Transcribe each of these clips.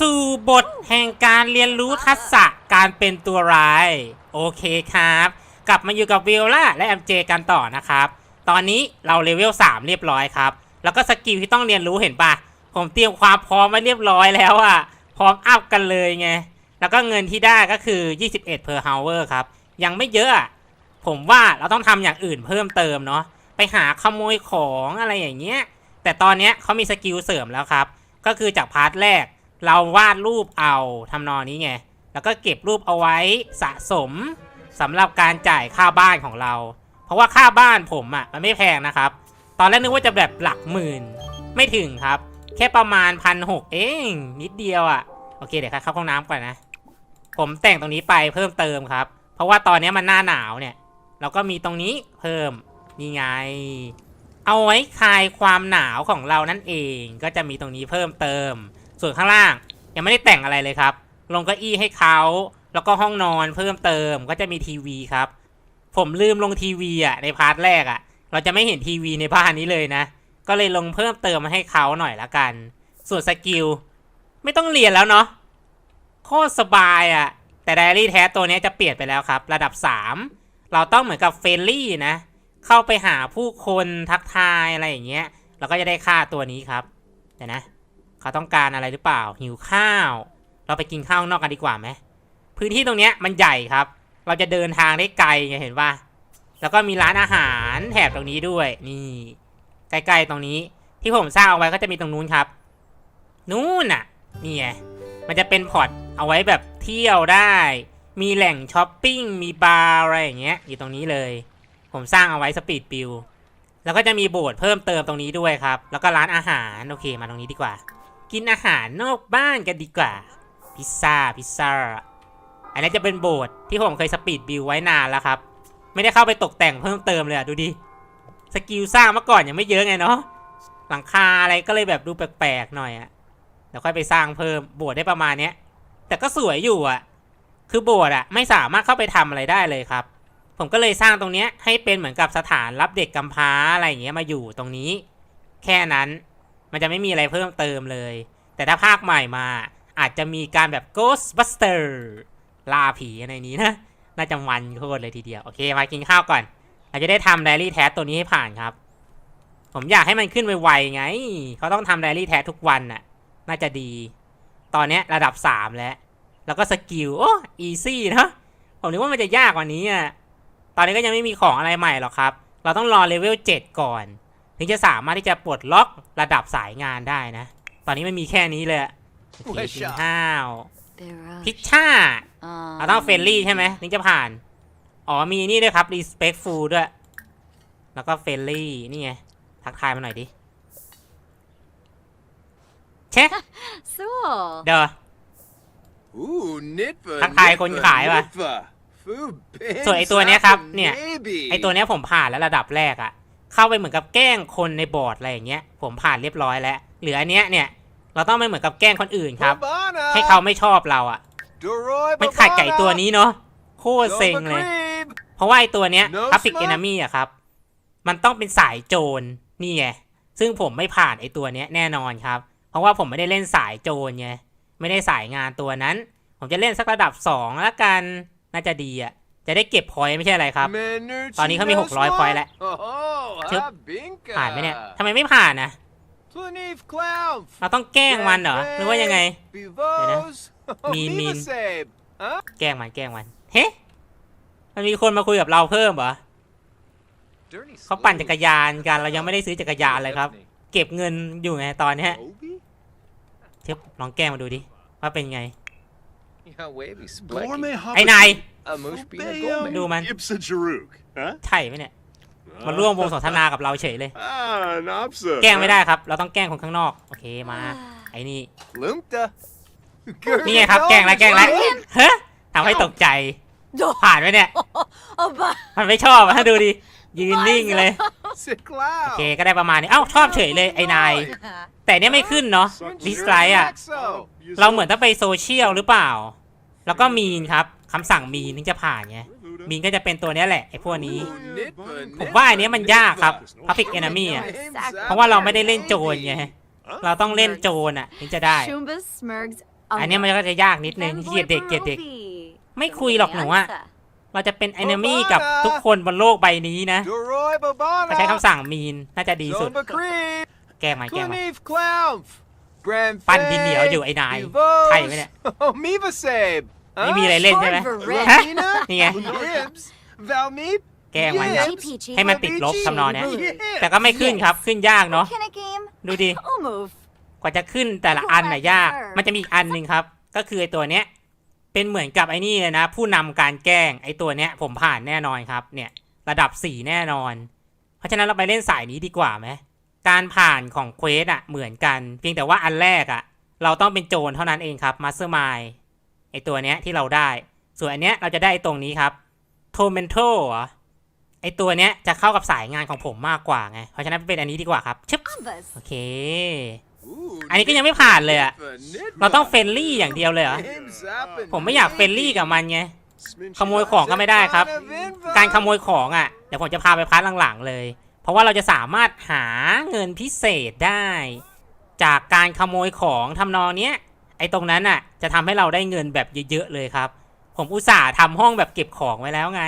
สู่บทแห่งการเรียนรู้ทักษะการเป็นตัวร้าย โอเคครับ กลับมาอยู่กับวิโอล่าและแอมเจกันต่อนะครับ ตอนนี้เราเลเวล 3 เรียบร้อยครับ แล้วก็สกิลที่ต้องเรียนรู้เห็นปะผมเตรียมความพร้อมไว้เรียบร้อยแล้วอะพร้อมอัพกันเลยไง แล้วก็เงินที่ได้ก็คือ 21 per hour ครับ ยังไม่เยอะอะผมว่าเราต้องทำอย่างอื่นเพิ่มเติมเนาะ ไปหาขโมยของอะไรอย่างเงี้ย แต่ตอนเนี้ยเขามีสกิลเสริมแล้วครับ ก็คือจากพาร์ทแรก เราวาดรูปเอาทำนองนี้ไง แล้วก็เก็บรูปเอาไว้สะสมสำหรับการจ่ายค่าบ้านของเรา เพราะว่าค่าบ้านผมอะ่ะมันไม่แพงนะครับ ตอนแรกนึกว่าจะแบบหลักหมื่น ไม่ถึงครับ แค่ประมาณพันหกเองนิดเดียวอะ่ะ โอเคเดี๋ยวเข้าห้องน้ำก่อนนะ ผมแต่งตรงนี้ไปเพิ่มเติมครับ เพราะว่าตอนนี้มันหน้าหนาวเนี่ย เราก็มีตรงนี้เพิ่มนี่ไงเอาไว้คลายความหนาวของเรานั่นเอง ก็จะมีตรงนี้เพิ่มเติม ส่วนข้างล่างยังไม่ได้แต่งอะไรเลยครับ ลงเก้าอี้ให้เขาแล้วก็ห้องนอนเพิ่มเติมก็จะมีทีวีครับ ผมลืมลงทีวีอะในพาร์ทแรกอะ เราจะไม่เห็นทีวีในบ้านนี้เลยนะ ก็เลยลงเพิ่มเติมมาให้เขาหน่อยละกัน ส่วนสกิลไม่ต้องเรียนแล้วเนาะโคตรสบายอะ แต่ไดอารี่แท้ตัวนี้จะเปลี่ยนไปแล้วครับ ระดับ 3 เราต้องเหมือนกับเฟรนลี่นะ เข้าไปหาผู้คนทักทายอะไรอย่างเงี้ยเราก็จะได้ค่าตัวนี้ครับเดี๋ยวนะ เขาต้องการอะไรหรือเปล่า หิวข้าว เราไปกินข้าวนอกกันดีกว่าไหมพื้นที่ตรงเนี้ยมันใหญ่ครับ เราจะเดินทางได้ไกลไงเห็นป่ะแล้วก็มีร้านอาหารแถบตรงนี้ด้วยนี่ใกล้ๆตรงนี้ที่ผมสร้างเอาไว้ก็จะมีตรงนู้นครับ นู่นน่ะนี่ไงมันจะเป็นพอร์ตเอาไว้แบบเที่ยวได้ มีแหล่งช้อปปิ้งมีบาร์อะไรอย่างเงี้ยอยู่ตรงนี้เลย ผมสร้างเอาไว้สปีดปิวแล้วก็จะมีโบสถ์เพิ่มเติมตรงนี้ด้วยครับ แล้วก็ร้านอาหาร โอเค มาตรงนี้ดีกว่า กินอาหารนอกบ้านกันดีกว่า พิซซ่า พิซซ่า อันนี้จะเป็นโบสถ์ที่ผมเคยสปีดบิวไว้นานแล้วครับ ไม่ได้เข้าไปตกแต่งเพิ่มเติมเลยอะดูดิ สกิลสร้างเมื่อก่อนยังไม่เยอะไงเนาะ หลังคาอะไรก็เลยแบบดูแปลกๆหน่อยอะเดี๋ยวค่อยไปสร้างเพิ่มโบสถ์ได้ประมาณเนี้ย แต่ก็สวยอยู่อะคือโบสถ์อะไม่สามารถเข้าไปทำอะไรได้เลยครับ ผมก็เลยสร้างตรงเนี้ยให้เป็นเหมือนกับสถานรับเด็กกำพร้าอะไรอย่างเงี้ยมาอยู่ตรงนี้ แค่นั้น มันจะไม่มีอะไรเพิ่มเติมเลย แต่ถ้าภาคใหม่มา อาจจะมีการแบบ Ghostbuster ล่าผีในนี้นะ น่าจะมันโคตรเลยทีเดียว โอเค มากินข้าวก่อนเราจะได้ทำไดรี่แท้ตัวนี้ให้ผ่านครับ ผมอยากให้มันขึ้นไวๆไง เขาต้องทำไดรี่แท้ทุกวันน่ะ น่าจะดี ตอนนี้ระดับ 3 แล้ว แล้วก็สกิล โอ้อีซี่นะผมนึกว่ามันจะยากกว่านี้อะ ตอนนี้ก็ยังไม่มีของอะไรใหม่หรอกครับ เราต้องรอเลเวล7ก่อน ถึงจะสามารถที่จะปลดล็อกระดับสายงานได้นะ ตอนนี้มันมีแค่นี้เลยอะโอเคกินข้าวพิชช่าเราต้องเฟรนลี่ใช่ไหมถึงจะผ่าน อ๋อมีนี่ด้วยครับ respectful ด้วย แล้วก็เฟรนลี่นี่ไง ทักทายมาหน่อยดิเช็คそう。เดี๋ยว Ooh, Nitva. ทักทายคนขายว่ะ Nitva. Food bins ส่วนไอตัวเนี้ยครับ เนี่ย Maybe. ไอตัวเนี้ยผมผ่านแล้วระดับแรกอะ เข้าไปเหมือนกับแกล้งคนในบอร์ดอะไรอย่างเงี้ย ผมผ่านเรียบร้อยแล้วเหลืออันเนี้ยเนี่ย เราต้องไม่เหมือนกับแกล้งคนอื่นครับ Babana. ให้เขาไม่ชอบเราอะ Doroy มันขาดไก่ Babana. ตัวนี้เนาะโคตรเซ็งเลย Zomagreeb. เพราะว่าไอตัวเนี้ย No ทัฟฟิก smoke เอนามีอะครับ มันต้องเป็นสายโจรนี่ไงซึ่งผมไม่ผ่านไอตัวเนี้ยแน่นอนครับ เพราะว่าผมไม่ได้เล่นสายโจรไงไม่ได้สายงานตัวนั้น ผมจะเล่นสักระดับสองแล้วกันน่าจะดีอะ จะได้เก็บพอยต์ไม่ใช่อะไรครับ Menucci ตอนนี้เขามี no 600 smoke. พอยต์แล้ว Oh, ชึบ Habinka. ผ่านไหมเนี่ยทำไมไม่ผ่านนะ Planiv Clown. เราต้องแกล้งมันเหรอหรือว่ายังไง Bivos. Mean, mean. Mimasabe. Huh? แกล้งมันแกล้งมันเฮ้มันมีคนมาคุยกับเราเพิ่มเหรอเขาปั่นจักรยานกันเรายังไม่ได้ซื้อจักรยานเลยครับ เก็บเงินอยู่ไงตอนเนี้ย Obi? เทียบลองแกล้งมาดูดิว่าเป็นไง Ja, wavy Gorme splacky. ไอ้นาย a moose be a gold ดู man. มัน Ipsa Jaruk, ใช่ไหมเนี่ย มันร่วมวงสนทนากับเราเฉยเลยแกล้งไม่ได้ครับ เราต้องแกล้งคนข้างนอก โอเคมา ไอ้นี่นี่ไงครับ แกล้งแล้วแกล้งแล้วเฮ้ยทำให้ตกใจ ผ่านไหมเนี่ยมันไม่ชอบอะดูดิ ยืนนิ่งเลยโอเคก็ได้ประมาณนี้ เอ้า ชอบเฉยเลยไอ้นาย แต่เนี่ยไม่ขึ้นเนาะ Suck ดิสไล your อะเราเหมือนต้องไปโซเชียลหรือเปล่า แล้วก็มีนครับ คำสั่งมีนถึงจะผ่านไงมีนก็จะเป็นตัวเนี้ยแหละไอ้พวกนี้ ผมว่าอันเนี้ยมันยากครับ Public Enemy อะเพราะว่าเราไม่ได้เล่นโจรไงเราต้องเล่นโจรอะถึงจะได้ Shumba Smurgs อันเนี้ยมันก็จะยากนิดนึงเกลียดเด็กเกลียดเด็ก ไม่คุยหรอกหนูอะเราจะเป็น enemy กับทุกคนบนโลกใบนี้นะ Doroy ก็ใช้ Babana. คำสั่งมีนน่าจะดีสุด Zomba Creep. แก้มาแก้มา Kluniv Clown. Bram ปั้นดินเหนียวอยู่ไอ้นาย Vivos. ใช่ไหมเนี่ย Oh, Miva Sabe. ไม่มีอะไรเล่นใช่ไหม Ford ฮะ Ravina. นี่ไง Ribs. Valmeep. แกล้งมันครับ Yibs. ให้มันติดลบทำนองเนี้ย Yibs. แต่ก็ไม่ขึ้นครับ ขึ้นยากเนาะ Can a game? ดูดิ I'll move. กว่าจะขึ้นแต่ละอันน่ะยาก มันจะมีอีกอันหนึ่งครับ ก็คือไอตัวเนี้ย เป็นเหมือนกับไอ้นี่เลยนะ ผู้นำการแกล้ง ไอตัวเนี้ยผมผ่านแน่นอนครับ เนี่ย ระดับสี่แน่นอน เพราะฉะนั้นเราไปเล่นสายนี้ดีกว่าไหม การผ่านของเควสอะเหมือนกัน เพียงแต่ว่าอันแรกอะเราต้องเป็นโจรเท่านั้นเองครับมาสเตอร์มายไอตัวเนี้ยที่เราได้ ส่วนอันเนี้ยเราจะได้ไอ้ตรงนี้ครับโทเมนโตไอตัวเนี้ยจะเข้ากับสายงานของผมมากกว่าไง เพราะฉะนั้นเป็นอันนี้ดีกว่าครับชึบ Ambas. โอเค Ooh, อันนี้ก็ยังไม่ผ่านเลยอะ Nidva, Nidva. เราต้องเฟรนลี่อย่างเดียวเลยเหรอ Him zapping ผมไม่อยากเฟรนลี่กับมันไง Sminch ขโมยของก็ไม่ได้ครับ Zepana การขโมยของอะเดี๋ยวผมจะพาไปพาร์ทหลังๆเลย เพราะว่าเราจะสามารถหาเงินพิเศษได้ จากการขโมยของทำนองเนี้ย ไอ้ตรงนั้นอะ จะทำให้เราได้เงินแบบเยอะๆเลยครับ ผมอุตส่าห์ทำห้องแบบเก็บของไว้แล้วไง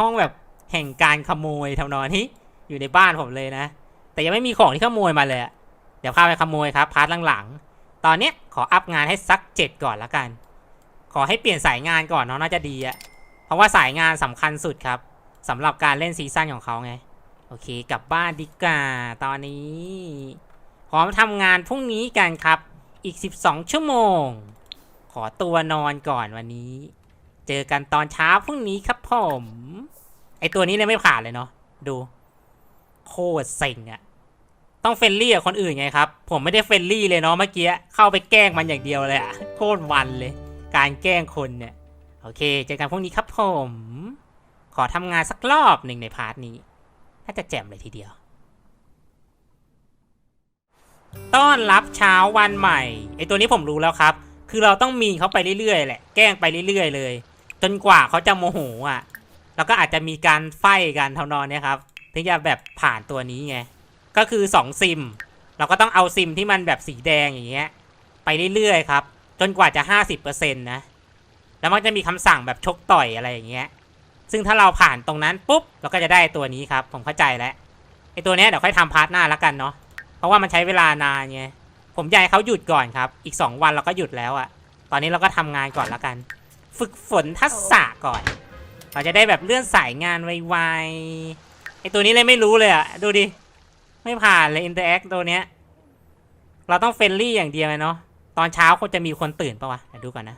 ห้องแบบแห่งการขโมยทำนองนี้อยู่ในบ้านผมเลยนะ แต่ยังไม่มีของที่ขโมยมาเลยเดี๋ยวพาไปขโมยครับพาร์ทหลังๆตอนเนี้ยขออัพงานให้สักเจ็ดก่อนละกัน ขอให้เปลี่ยนสายงานก่อนเนาะน่าจะดีอะเพราะว่าสายงานสำคัญสุดครับสำหรับการเล่นซีซั่นของเขาไงโอเค กลับบ้านดีกว่าตอนนี้พร้อมทำงานพรุ่งนี้กันครับ อีก 12 ชั่วโมง ขอตัวนอนก่อนวันนี้ เจอกันตอนเช้าพรุ่งนี้ครับผม ไอตัวนี้เลยไม่ผ่านเลยเนาะ ดู โคตรเซ็งอะต้องเฟรนลี่กับคนอื่นไงครับ ผมไม่ได้เฟรนลี่เลยเนาะเมื่อกี้ เข้าไปแกล้งมันอย่างเดียวเลยอะโคตรวันเลย การแกล้งคนเนี่ย โอเค เจอกันพรุ่งนี้ครับผม ขอทำงานสักรอบหนึ่งในพาร์ทนี้ น่าจะแจ่มเลยทีเดียว ต้อนรับเช้าวันใหม่ไอตัวนี้ผมรู้แล้วครับ คือเราต้องมีเขาไปเรื่อยๆแหละแกล้งไปเรื่อยๆเลย จนกว่าเขาจะโมโหอะ แล้วก็อาจจะมีการไฟกันทำนองเนี้ยครับถึงจะแบบผ่านตัวนี้ไงก็คือ 2 ซิม เราก็ต้องเอาซิมที่มันแบบสีแดงอย่างเงี้ยไปเรื่อยๆครับ จนกว่าจะ 50%นะแล้วมันจะมีคำสั่งแบบชกต่อยอะไรอย่างเงี้ยซึ่งถ้าเราผ่านตรงนั้นปุ๊บเราก็จะได้ตัวนี้ครับ ผมเข้าใจแล้วไอตัวเนี้ยเดี๋ยวค่อยทำพาร์ทหน้าแล้วกันเนาะ ราะว่ามันใช้เวลานานไงผมอยากให้เขาหยุดก่อนครับ อีก 2 วันเราก็หยุดแล้วอะตอนนี้เราก็ทำงานก่อนแล้วกัน ฝึกฝนทักษะก่อน เราจะได้แบบเลื่อนสายงานไวๆไอตัวนี้เลยไม่รู้เลยอะดูดิ ไม่ผ่านเลยอินเตอร์แอคตัวเนี้ย เราต้องเฟรนลี่อย่างเดียวเลยเนาะ ตอนเช้าคงจะมีคนตื่นปะวะเดี๋ยวดูก่อนนะ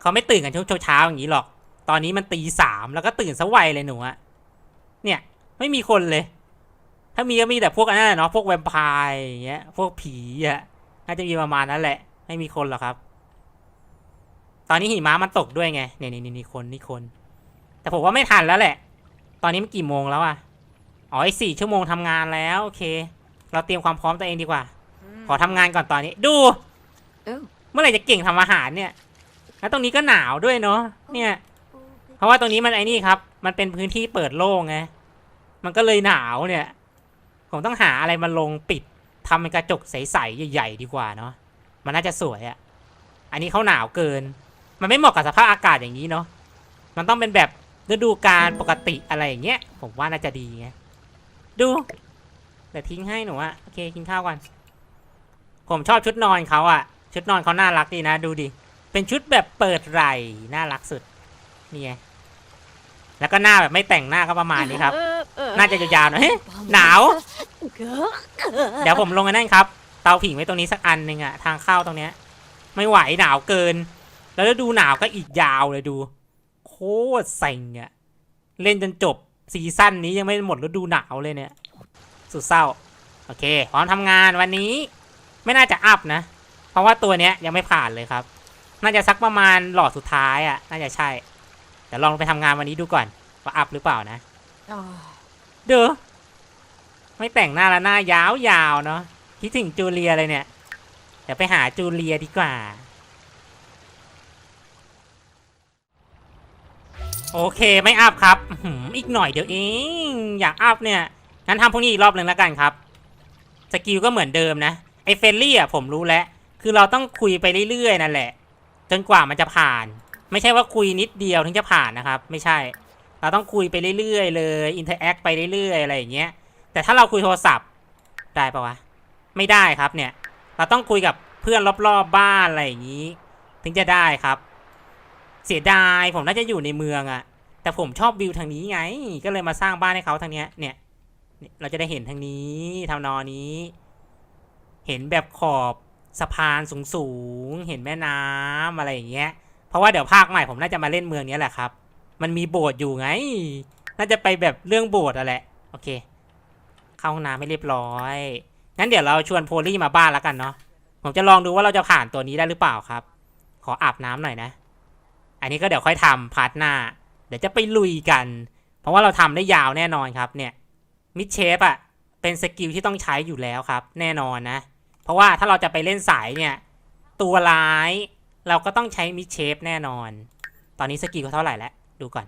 เขาไม่ตื่นกันช่วงเช้าอย่างนี้หรอก ตอนนี้มันตีสามแล้วก็ตื่นสวัยเลยหนูอะเนี่ย ไม่มีคนเลย ถ้ามีก็มีแต่พวกอันนั้นแหละเนาะพวกแวมไพร์อย่างเงี้ยพวกผีอะน่าจะมีประมาณนั้นแหละ ไม่มีคนหรอกครับ ตอนนี้หิมะมันตกด้วยไงเนี่ยนี่นี่คนนี่คน แต่ผมว่าไม่ทันแล้วแหละ ตอนนี้มันกี่โมงแล้วอะอ๋ออีกสี่ชั่วโมงทำงานแล้วโอเค เราเตรียมความพร้อมตัวเองดีกว่า ขอทำงานก่อนตอนนี้ ดู Ooh. เมื่อไหร่จะเก่งทำอาหารเนี่ยแล้วตรงนี้ก็หนาวด้วยเนาะเนี่ย เพราะว่าตรงนี้มันไอ้นี่ครับ มันเป็นพื้นที่เปิดโล่งไงมันก็เลยหนาวเนี่ย ผมต้องหาอะไรมาลงปิดทำเป็นกระจกใสๆใหญ่ๆดีกว่าเนาะมันน่าจะสวยอะ่ะอันนี้เขาหนาวเกิน มันไม่เหมาะกับสภาพอากาศอย่างนี้เนาะมันต้องเป็นแบบฤดูกาลปกติอะไรอย่างเงี้ยผมว่าน่าจะดีไงดูเดี๋ยวทิ้งให้หนูอะโอเคกินข้าวก่อนผมชอบชุดนอนเขาอะชุดนอนเขาน่ารักดีนะดูดิเป็นชุดแบบเปิดไหล่น่ารักสุดนี่ไงแล้วก็หน้าแบบไม่แต่งหน้าก็ประมาณนี้ครับ น่าจะยาวๆหน่อยเฮ้ยหนาว เดี๋ยวผมลงอันนั่นครับ เตาผิงไว้ตรงนี้สักอันหนึ่งอะทางเข้าตรงเนี้ย ไม่ไหวหนาวเกิน แล้วฤดูหนาวก็อีกยาวเลยดู โคตรเซ็งอะเล่นจนจบซีซั่นนี้ยังไม่หมดฤดูหนาวเลยเนี่ย สุดเศร้า โอเค พร้อมทำงานวันนี้ ไม่น่าจะอัพนะ เพราะว่าตัวเนี้ยยังไม่ผ่านเลยครับ น่าจะสักประมาณหลอดสุดท้ายอะน่าจะใช่เดี๋ยวลองไปทำงานวันนี้ดูก่อนว่าอัพหรือเปล่านะ Oh. เด้อไม่แต่งหน้าแล้วหน้ายาวๆเนาะคิดถึงจูเลียเลยเนี่ย เดี๋ยวไปหาจูเลียดีกว่า โอเคไม่อัพครับอีกหน่อยเดี๋ยวเองอยากอัพเนี่ย งั้นทำพวกนี้อีกรอบหนึ่งแล้วกันครับ สกิลก็เหมือนเดิมนะ ไอเฟลลี่อะผมรู้แล้ว คือเราต้องคุยไปเรื่อยๆนั่นแหละ จนกว่ามันจะผ่าน ไม่ใช่ว่าคุยนิดเดียวถึงจะผ่านนะครับ ไม่ใช่ เราต้องคุยไปเรื่อยๆเลยอินเทอร์แอคไปเรื่อยๆอะไรอย่างเงี้ย แต่ถ้าเราคุยโทรศัพท์ได้ปะวะ ไม่ได้ครับเนี่ย เราต้องคุยกับเพื่อนรอบๆบ้านอะไรอย่างนี้ ถึงจะได้ครับ เสียดายผมน่าจะอยู่ในเมืองอะแต่ผมชอบวิวทางนี้ไง ก็เลยมาสร้างบ้านให้เขาทางเนี้ยเนี่ยเราจะได้เห็นทางนี้ทำนอนี้ เห็นแบบขอบสะพานสูงๆ เห็นแม่น้ำอะไรอย่างเงี้ย เพราะว่าเดี๋ยวภาคใหม่ผมน่าจะมาเล่นเมืองนี้แหละครับ มันมีโบสถ์อยู่ไง น่าจะไปแบบเรื่องโบสถ์อะแหละ โอเค เข้าห้องน้ำไม่เรียบร้อย งั้นเดี๋ยวเราชวนโพลี่มาบ้านแล้วกันเนาะ ผมจะลองดูว่าเราจะผ่านตัวนี้ได้หรือเปล่าครับ ขออาบน้ำหน่อยนะ อันนี้ก็เดี๋ยวค่อยทำพาร์ทหน้า เดี๋ยวจะไปลุยกัน เพราะว่าเราทำได้ยาวแน่นอนครับ เนี่ย มิดเชฟอะเป็นสกิลที่ต้องใช้อยู่แล้วครับ แน่นอนนะ เพราะว่าถ้าเราจะไปเล่นสายเนี่ย ตัวร้าย เราก็ต้องใช้มิดเชฟแน่นอน ตอนนี้สกิลเขาเท่าไหร่แล้ว ดูก่อน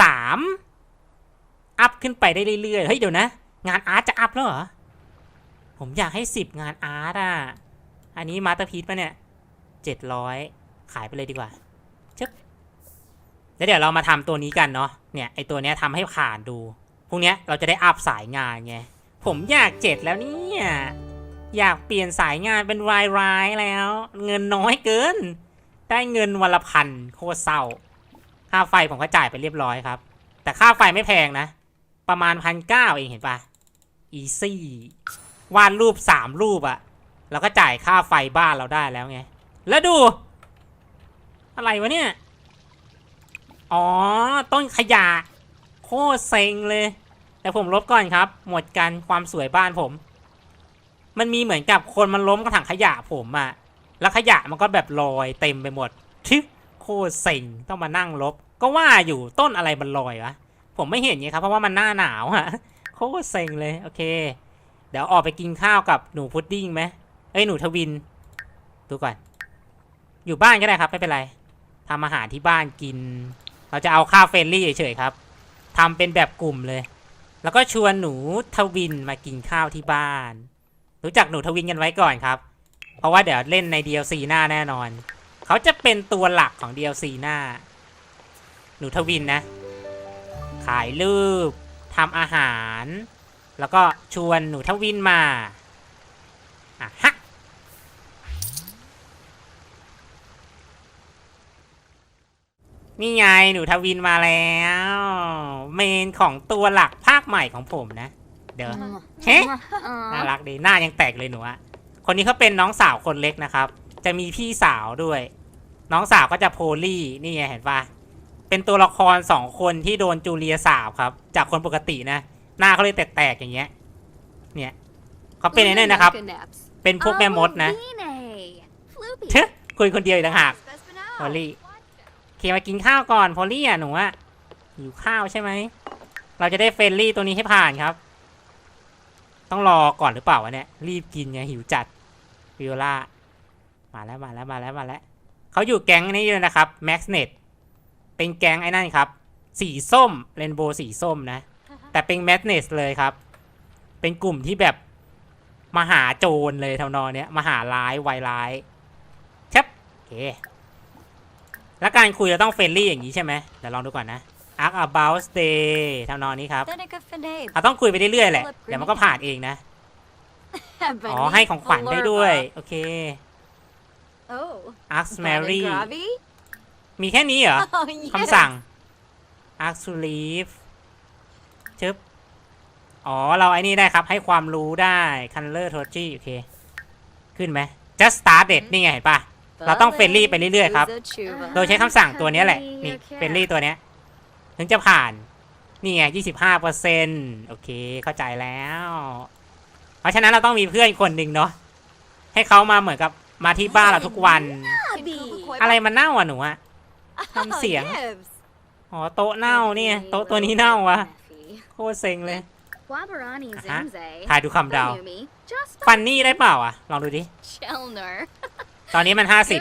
สามอัพขึ้นไปได้เรื่อยๆ เฮ้ยเดี๋ยวนะ งานอาร์ตจะอัพแล้วเหรอ ผมอยากให้สิบงานอาร์ตอะ อันนี้มาสเตอร์พีซปะเนี่ยเจ็ดร้อยขายไปเลยดีกว่าชึบแล้วเดี๋ยวเรามาทำตัวนี้กันเนาะ เนี่ยไอตัวเนี้ยทำให้ผ่านดูพรุ่งเนี้ยเราจะได้อัพสายงานไง ผมอยากเจ็ดแล้วเนี่ย อยากเปลี่ยนสายงานเป็นรายรายๆแล้ว เงินน้อยเกิน ได้เงินวันละพันโคตรเศร้า ค่าไฟผมก็จ่ายไปเรียบร้อยครับ แต่ค่าไฟไม่แพงนะ ประมาณพันเก้าเองเห็นปะอีซี่วาดรูปสามรูปอะเราก็จ่ายค่าไฟบ้านเราได้แล้วไง แล้วดู อะไรวะเนี่ย อ๋อ ต้นขยะ โคตรเซ็งเลย แต่ผมลบก่อนครับ หมดกันความสวยบ้านผม มันมีเหมือนกับคนมันล้มกระถางขยะผมอะแล้วขยะมันก็แบบลอยเต็มไปหมดทึ โคตรเซ็งต้องมานั่งลบ ก็ว่าอยู่ต้นอะไรมันลอยวะผมไม่เห็นไงครับเพราะว่ามันหน้าหนาวอะโคตรเซ็งเลยโอเค เดี๋ยวออกไปกินข้าวกับหนูพุดดิ้งไหมเอ้ยหนูทวิน ดูก่อน อยู่บ้านก็ได้ครับไม่เป็นไรทำอาหารที่บ้านกิน เราจะเอาข้าวเฟรนลี่เฉยๆครับทำเป็นแบบกลุ่มเลย แล้วก็ชวนหนูทวินมากินข้าวที่บ้าน รู้จักหนูทวินกันไว้ก่อนครับ เพราะว่าเดี๋ยวเล่นใน DLC หน้าแน่นอน เขาจะเป็นตัวหลักของ DLC หน้า หนูทวินนะ ขายรูปทำอาหาร แล้วก็ชวนหนูทวินมาอะฮะนี่ไงหนูทวินมาแล้ว เมนของตัวหลักภาคใหม่ของผมนะ เดี๋ยวเฮ้น่ารักดีหน้ายังแตกเลยหนูอะคนนี้เขาเป็นน้องสาวคนเล็กนะครับ จะมีพี่สาวด้วย น้องสาวก็จะโพลี่นี่ไงเห็นปะเป็นตัวละครสองคนที่โดนจูเลียสาบครับ จากคนปกตินะ หน้าเขาเลยแตกๆอย่างเงี้ย เนี่ยเขาเป็นไอ้นั่นนะครับ เป็นพวกแม่มดนะเชอะคุยคนเดียวอีกต่างหากพอลลี่เคมากินข้าวก่อนพอลลี่อะหนูอะหิวข้าวใช่ไหม เราจะได้เฟรนลี่ตัวนี้ให้ผ่านครับ ต้องรอก่อนหรือเปล่าวะเนี่ย รีบกินไงหิวจัดวิโอล่า มาแล้วมาแล้วมาแล้วมาแล้วเขาอยู่แก๊งนี้เลยนะครับแม็กซ์เน็ตเป็นแก๊งไอ้นั่นครับ สีส้มเรนโบว์สีส้มนะ แต่เป็นแมสเนสเลยครับ เป็นกลุ่มที่แบบมหาโจรเลยเทำนองเนี้ยมหาร้ายวายร้ายชับโอเคแล้วการคุยเราต้องเฟรนลี่อย่างนี้ใช่ไหมเดี๋ยวลองดูก่อนนะ ask about stay ทำนองนี้ครับเราต้องคุยไปเรื่อยๆแหละ เดี๋ยวมันก็ผ่านเองนะ อ๋อ ให้ของขวัญได้ด้วย โอเค ask Mary มีแค่นี้เหรอคำสั่ง ask to leave ชึบ อ๋อ เราไอ้นี่ได้ครับ ให้ความรู้ได้ color t o g y โอเค ขึ้นไหม just started นี่ไงเห็นปะ เราต้องเฟรนลี่ไปเรื่อยๆครับโดยใช้คำสั่งตัวเนี้ยแหละ นี่เฟรนลี่ตัวเนี้ย ถึงจะผ่าน นี่ไงยี่สิบห้าเปอร์เซ็นโอเค เข้าใจแล้ว เพราะฉะนั้นเราต้องมีเพื่อนคนหนึ่งเนาะ ให้เขามาเหมือนกับ มาที่บ้านเราทุกวัน อะไรมันเน่าอะหนูอะทำเสียง อ๋อโต๊ะเน่าเนี่ย โต๊ะตัวนี้เน่าวะโคตรเซ็งเลยอะถ่ายดูคำเดา ฟันนี่ได้เปล่าอะ ลองดูดิ ตอนนี้มันห้าสิบ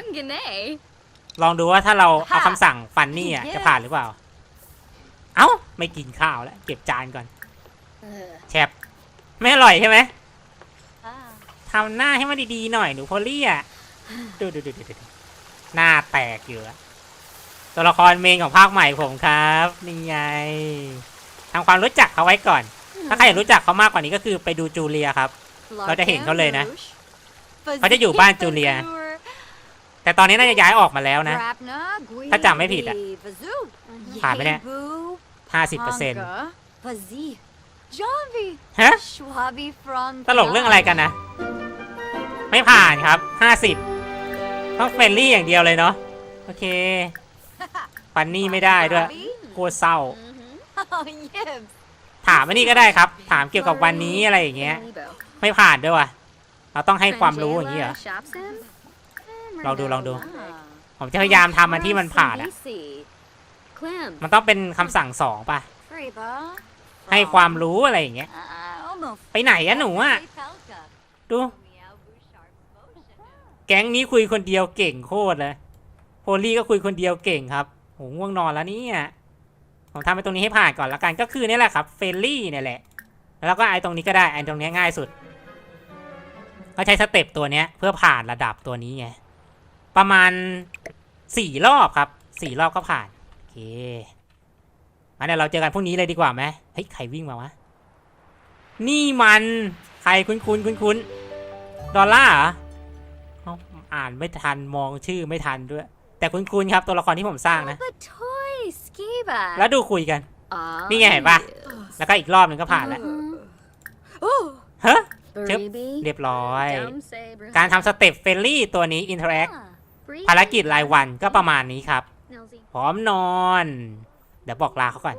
ลองดูว่าถ้าเราเอาคำสั่งฟันนี่อะจะผ่านหรือเปล่า เอ้า ไม่กินข้าวแล้ว เก็บจานก่อนแชบไม่อร่อยใช่ไหมททำหน้าให้มันดีๆหน่อยหนูโพลี่อะ ดูดูดูดูดูหน้าแตกอยู่อะตัวละครเมนของภาคใหม่ผมครับ นี่ไงทำความรู้จักเขาไว้ก่อน ถ้าใครอยากรู้จักเขามากกว่านี้ก็คือไปดูจูเลียครับ เราจะเห็นเขาเลยนะ เขาจะอยู่บ้านจูเลีย แต่ตอนนี้น่าจะย้ายออกมาแล้วนะ ถ้าจำไม่ผิดอะผ่านไหมเนี่ยห้าสิบเปอร์เซ็นต์ฮะตลกเรื่องอะไรกันนะ ไม่ผ่านครับห้าสิบ ต้องเฟรนลี่อย่างเดียวเลยเนาะโอเคฟันนี่ไม่ได้ด้วยโคตรเศร้า ถามอันนี้ก็ได้ครับ ถามเกี่ยวกับวันนี้อะไรอย่างเงี้ย ไม่ผ่านด้วยว่ะเราต้องให้ความรู้อย่างนี้เหรอลองดูลองดู ผมจะพยายามทำมันที่มันผ่านอะมันต้องเป็นคำสั่งสองป่ะ ให้ความรู้อะไรอย่างเงี้ย ไปไหนอะหนูอะดู แก๊งนี้คุยคนเดียวเก่งโคตรเลยโพลี่ก็คุยคนเดียวเก่งครับโหง่วงนอนแล้วเนี่ยผมทำไปตรงนี้ให้ผ่านก่อนละกันก็คือนี่แหละครับเฟรนลี่เนี่ยแหละ แล้วก็ไอตรงนี้ก็ได้ไอตรงนี้ง่ายสุด ก็ใช้สเต็ปตัวเนี้ยเพื่อผ่านระดับตัวนี้ไงประมาณสี่รอบครับสี่รอบก็ผ่านโอเคมาเดี๋ยวเราเจอกันพรุ่งนี้เลยดีกว่าไหมเฮ้ยใครวิ่งมาวะนี่มันใครคุ้นคุ้นคุ้นคุ้นดอลล่าเหรอ อ้าอ่านไม่ทันมองชื่อไม่ทันด้วย แต่คุ้นคุ้นๆครับตัวละครที่ผมสร้างนะแล้วดูคุยกัน นี่ไงเห็นปะแล้วก็อีกรอบหนึ่งก็ผ่านแล้วเฮ้ยชึบเรียบร้อย การทำสเต็ปเฟรนลี่ตัวนี้อินเทอร์แอค ภารกิจรายวันก็ประมาณนี้ครับ พร้อมนอน เดี๋ยวบอกลาเขาก่อน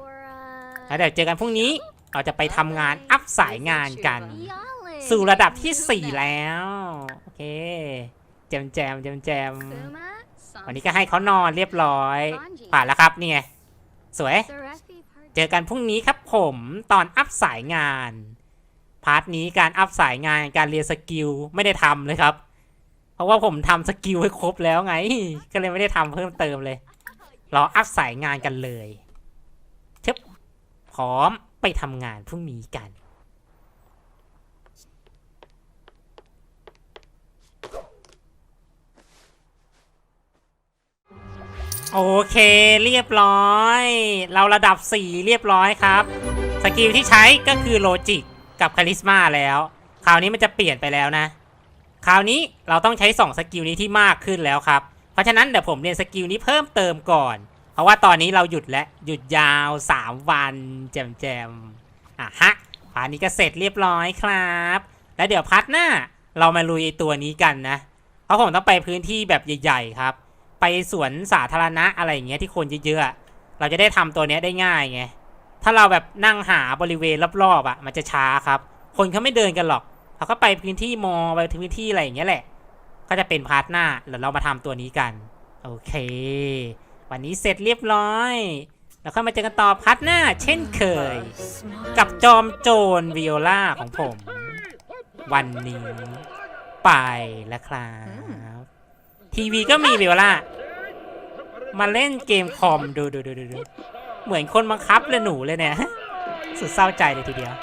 แล้วเดี๋ยวเจอกันพรุ่งนี้ เราจะไปทำงานอัพสายงานกัน สู่ระดับที่ 4 แล้ว โอเคแจมแจมแจมแจมวันนี้ก็ให้เขานอนเรียบร้อย ผ่านแล้วครับนี่ไงสวย เจอกันพรุ่งนี้ครับผมตอนอัพสายงาน พาร์ทนี้การอัพสายงานการเรียนสกิลไม่ได้ทำเลยครับ เพราะว่าผมทำสกิลให้ครบแล้วไง ก็เลยไม่ได้ทำเพิ่มเติมเลยรออัพสายงานกันเลยเชบพร้อมไปทำงานพรุ่งนี้กัน โอเคเรียบร้อย เราระดับ 4 เรียบร้อยครับ สกิลที่ใช้ก็คือโลจิกกับคาริสมาแล้ว คราวนี้มันจะเปลี่ยนไปแล้วนะ คราวนี้เราต้องใช้ 2 สกิลนี้ที่มากขึ้นแล้วครับ เพราะฉะนั้นเดี๋ยวผมเรียนสกิลนี้เพิ่มเติมก่อน เพราะว่าตอนนี้เราหยุดแล้วหยุดยาว 3 วันแจมแจมๆอะฮะพาร์ทนี้ก็เสร็จเรียบร้อยครับ แล้วเดี๋ยวพาร์ทหน้าเรามาลุยตัวนี้กันนะ เพราะผมต้องไปพื้นที่แบบใหญ่ ๆ ครับ ไปสวนสาธารณะอะไรอย่างเงี้ยที่คนเยอะๆเราจะได้ทำตัวเนี้ยได้ง่ายไงถ้าเราแบบนั่งหาบริเวณรอบๆอะมันจะช้าครับ คนเขาไม่เดินกันหรอกเขาก็ไปพื้นที่มอไปพื้นที่อะไรอย่างเงี้ยแหละ ก็จะเป็นพาร์ทหน้าเดี๋ยวเรามาทำตัวนี้กัน โอเค วันนี้เสร็จเรียบร้อยแล้วค่อยมาเจอกันต่อพาร์ทหน้า เช่นเคย กับจอมโจรวิโอลาของผม วันนี้ไปแล้วครับ ทีวีก็มีเวลามาเล่นเกมคอมดูดูดูดูดูเหมือนคนบังคับเลยหนูเลยเนี่ย สุดเศร้าใจเลยทีเดียว